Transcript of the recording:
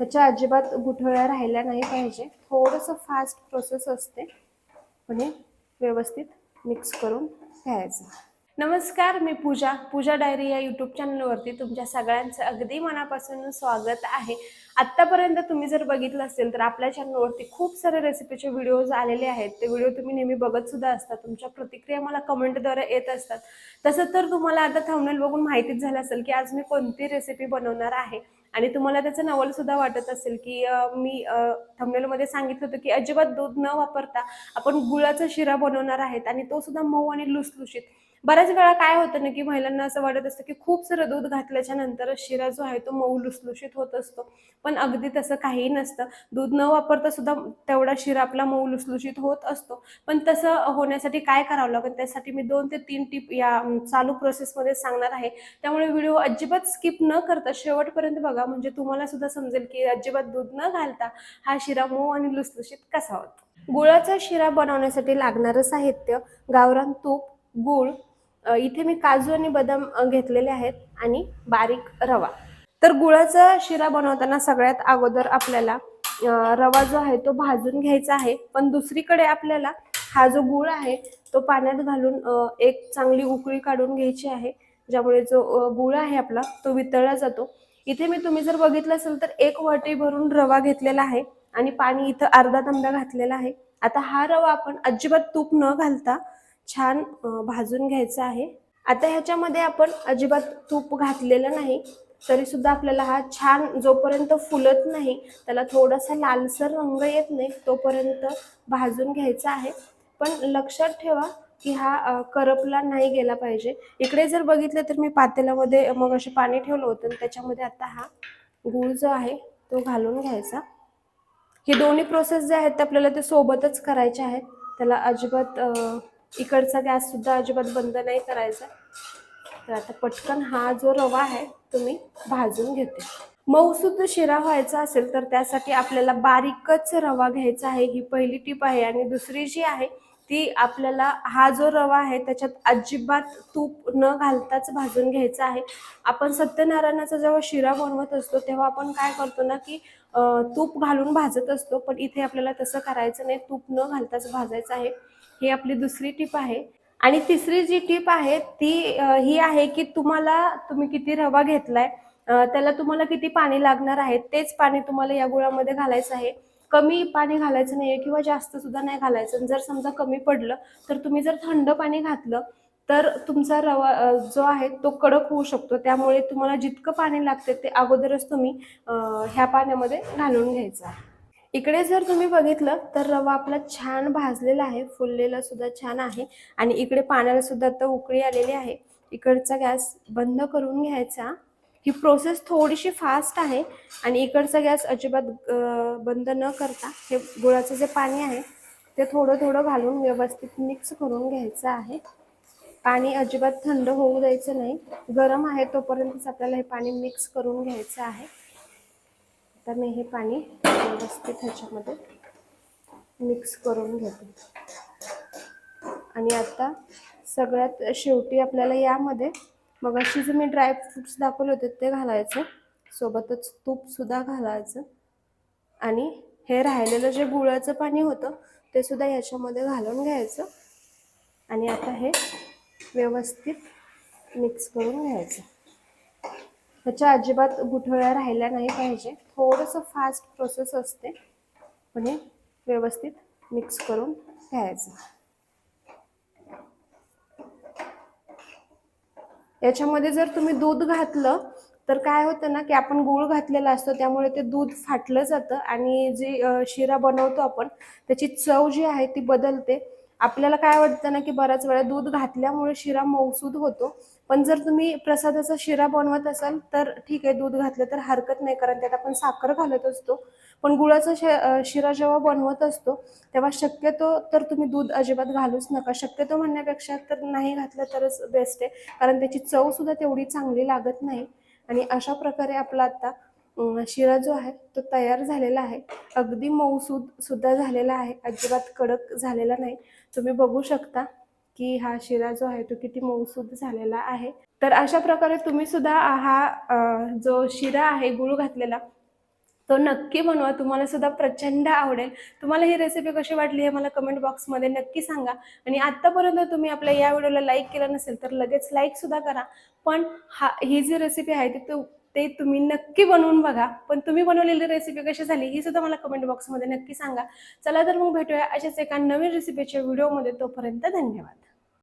त्याच्या अजिबात गुठळ्या राहिल्या नाही पाहिजे. थोडंसं फास्ट प्रोसेस असते. पण हे व्यवस्थित मिक्स करून घ्यायचं. नमस्कार मी पूजा. पूजा डायरी या यूट्यूब चॅनलवरती तुमच्या सगळ्यांचं अगदी मनापासून स्वागत आहे. आत्तापर्यंत तुम्ही जर बघितलं असेल तर आपल्या चॅनलवरती खूप सारे रेसिपीचे व्हिडिओज आलेले आहेत. ते व्हिडिओ तुम्ही नेहमी बघत सुद्धा असता. तुमच्या प्रतिक्रिया मला कमेंटद्वारे येत असतात. तसं तर तुम्हाला आता थंबनेल बघून माहितीच झालं असेल की आज मी कोणती रेसिपी बनवणार आहे. आणि तुम्हाला त्याचं नवल सुद्धा वाटत असेल की मी थंबनेलमध्ये सांगितलं होतं की अजिबात दूध न वापरता आपण गुळाचा शिरा बनवणार आहेत आणि तो सुद्धा मऊ आणि लुसलुशीत. बऱ्याच वेळा काय होतं ना की महिलांना असं वाटत असतं की खूप सारं दूध घातल्याच्या नंतर शिरा जो आहे तो मऊ लुसलुशीत होत असतो. पण अगदी तसं काहीही नसतं. दूध न वापरता सुद्धा तेवढा शिरा आपला मऊ लुसलुशीत होत असतो. पण तसं होण्यासाठी काय करावं लागेल? त्यासाठी मी दोन ते तीन टिप या चालू प्रोसेसमध्ये सांगणार आहे. त्यामुळे व्हिडिओ अजिबात स्किप न करता शेवटपर्यंत बघा. म्हणजे तुम्हाला सुद्धा समजेल की अजिबात दूध न घालता हा शिरा मऊ आणि लुसलुशीत कसा होतो? गुळाचा शिरा बनवण्यासाठी लागणारं साहित्य गावरान तूप गुळ इथे मी काजू आणि बदाम घेतलेले आहेत आणि बारीक रवा. तर गुळाचा शिरा बनवताना सगळ्यात अगोदर आपल्याला रवा जो आहे तो भाजून घ्यायचा आहे. पण दुसरीकडे आपल्याला हा जो गुळ आहे तो पाण्यात घालून एक चांगली उकळी काढून घ्यायची आहे. ज्यामुळे जो गुळ आहे आपला तो वितळला जातो. इथे मी तुम्ही जर बघितलं असेल तर एक वाटी भरून रवा घेतलेला आहे आणि पाणी इथं अर्धा तांब्या घातलेला आहे. आता हा रवा आपण अजिबात तूप न घालता छान भाजून घ्यायचा आहे. आता ह्याच्यामध्ये आपण अजिबात तूप घातलेलं नाही. तरी सुद्धा आपल्याला हा छान जोपर्यंत फुलत नाही त्याला थोडासा लालसर रंग येत नाही तोपर्यंत भाजून घ्यायचा आहे. पण लक्षात ठेवा की हा करपला नाही गेला पाहिजे. इकडे जर बघितलं तर मी पातेल्यामध्ये मग असे पाणी ठेवलं होतं आणि त्याच्यामध्ये आता हा गूळ जो आहे तो घालून घ्यायचा. हे दोन्ही प्रोसेस जे आहेत ते आपल्याला ते सोबतच करायचे आहेत. त्याला अजिबात इकडचा गॅस सुद्धा अजिबात बंद नाही करायचा तर आता पटकन हा जो रवा आहे तो मी भाजून घेते. मऊसुद्धा शिरा व्हायचा असेल तर त्यासाठी आपल्याला बारीकच रवा घ्यायचा आहे. ही पहिली टीप आहे. आणि दुसरी जी आहे ती आपल्याला हा जो रवा आहे त्याच्यात अजिबात तूप न घालताच भाजून घ्यायचा आहे. आपण सत्यनारायणाचा जेव्हा शिरा बनवत असतो तेव्हा आपण काय करतो ना की तूप घालून भाजत असतो. पण इथे आपल्याला तसं करायचं नाही. तूप न घालताच भाजायचं आहे. ही आपली दुसरी टीप आहे. आणि तिसरी जी टीप आहे ती ही आहे की तुम्हाला तुम्ही किती रवा घेतलाय त्याला तुम्हाला किती पाणी लागणार आहे तेच पाणी तुम्हाला या गुळामध्ये घालायचं आहे. कमी पाणी घालायचं नाहीये किंवा जास्त सुद्धा नाही घालायचं. जर समजा कमी पडलं तर तुम्ही जर थंड पाणी घातलं तर तुमचा रवा जो आहे तो कडक होऊ शकतो. त्यामुळे तुम्हाला जितकं पाणी लागते ते अगोदरच तुम्ही ह्या पाण्यामध्ये घालून घ्यायचं आहे. इकडे जर तुम्ही बघितलं तर रवा आपला छान भाजलेला आहे फुललेला सुद्धा छान आहे. आणि इकडे पाण्याला सुद्धा आता उकळी आलेली आहे. इकडचा गॅस बंद करून घ्यायचा. ही प्रोसेस थोडीशी फास्ट आहे आणि इकडचा गॅस अजिबात बंद न करता हे गुळाचं जे पाणी आहे ते थोडं थोडं घालून व्यवस्थित मिक्स करून घ्यायचं आहे. पाणी अजिबात थंड होऊ द्यायचं नाही. गरम आहे तोपर्यंतच आपल्याला हे पाणी मिक्स करून घ्यायचं आहे. आता मी हे पाणी व्यवस्थित ह्याच्यामध्ये मिक्स करून घेते. आणि आता सगळ्यात शेवटी आपल्याला यामध्ये मग अशी जे मी ड्रायफ्रुट्स दाखवले होते ते घालायचं. सोबतच तूपसुद्धा घालायचं. आणि हे राहिलेलं जे गुळाचं पाणी होतं ते सुद्धा ह्याच्यामध्ये घालून घ्यायचं. आणि आता हे व्यवस्थित मिक्स करून घ्यायचं. ह्याच्या अजिबात गुठळ्या राहिल्या नाही पाहिजे. थोडंसं फास्ट प्रोसेस असते. पण हे व्यवस्थित मिक्स करून घ्यायचं. याच्यामध्ये जर तुम्ही दूध घातलं तर काय होतं ना की आपण गूळ घातलेला असतो त्यामुळे ते दूध फाटलं जातं आणि जी शिरा बनवतो आपण त्याची चव जी आहे ती बदलते. आपल्याला काय वाटतं ना की बऱ्याच वेळा दूध घातल्यामुळे शिरा मौसूद होतो. पण जर तुम्ही प्रसादाचा शिरा बनवत असाल तर ठीक आहे दूध घातलं तर हरकत नाही. कारण त्यात आपण साखर घालत असतो. पण गुळाचा शिरा जेव्हा बनवत असतो तेव्हा शक्यतो तर तुम्ही दूध अजिबात घालूच नका. शक्यतो म्हणण्यापेक्षा तर नाही घातलं तरच बेस्ट आहे. कारण त्याची चव सुद्धा तेवढी चांगली लागत नाही. आणि अशा प्रकारे आपला आता शिरा जो आहे तो तयार झालेला आहे. अगदी मऊसूद सुद्धा झालेला आहे. अजिबात कडक झालेला नाही. तुम्ही बघू शकता की हा शिरा जो आहे तो किती मऊसूद झालेला आहे. तर अशा प्रकारे तुम्ही सुद्धा हा जो शिरा आहे गुळ घातलेला तो नक्की बनवा. तुम्हाला सुद्धा प्रचंड आवडेल. तुम्हाला ही रेसिपी कशी वाटली हे मला कमेंट बॉक्समध्ये नक्की सांगा. आणि आत्तापर्यंत तुम्ही आपल्या या व्हिडिओला लाईक केलं नसेल तर लगेच लाईक सुद्धा करा. पण हा ही जी रेसिपी आहे ती तू ते तुम्ही नक्की बनवून बघा. पण तुम्ही बनवलेली रेसिपी कशी झाली ही सुद्धा मला कमेंट बॉक्समध्ये नक्की सांगा. चला तर मग भेटूया अशाच एका नवीन रेसिपीच्या व्हिडिओमध्ये तोपर्यंत धन्यवाद.